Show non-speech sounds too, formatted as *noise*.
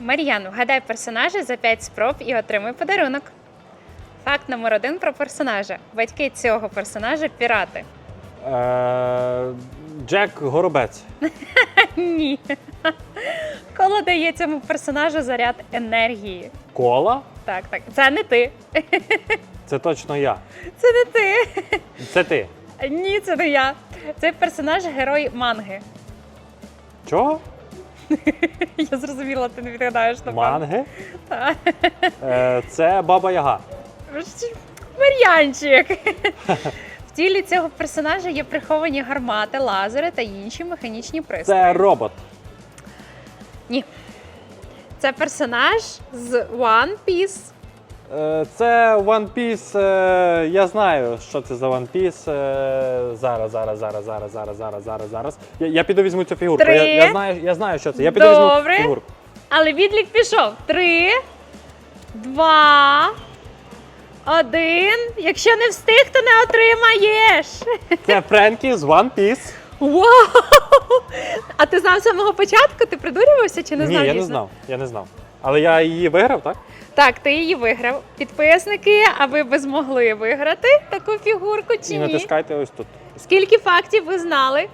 Мар'ян, вгадай персонажа за 5 спроб і отримай подарунок. Факт номер один про персонажа. Батьки цього персонажа пірати. Е, Джек Горобець. *laughs* Ні. Коло дає цьому персонажу заряд енергії. Кола? Так, так. Це не ти. Це точно я. Це не ти. Це ти. Ні, це не я. Цей персонаж герой манги. Чого? *laughs* Я зрозуміла, ти не відгадаєш на Манги? Так. Е, це Баба Яга. Мар'янчик. В тілі цього персонажа є приховані гармати, лазери та інші механічні пристрої. Це робот. Ні. Це персонаж з One Piece. Е, Це One Piece. е, Я знаю, що це за One Piece. е, Зараз, зараз, зараз, зараз, зараз, зараз, зараз, зараз. Я, я піду візьму цю фігурку. Три. Я, я, знаю, я знаю, що це. Я піду Добре. візьму фігурку. Але відлік пішов. Три, два, один. Якщо не встиг, то не отримаєш. Це Френкі з One Piece. Вау! А ти знав з самого початку? Ти придурювався чи не Ні, знав? я не дійсно? знав. Я не знав. Але я її виграв, так? Так, ти її виграв. Підписники, а ви би змогли виграти таку фігурку чи І ні? натискайте ось тут. Скільки фактів ви знали?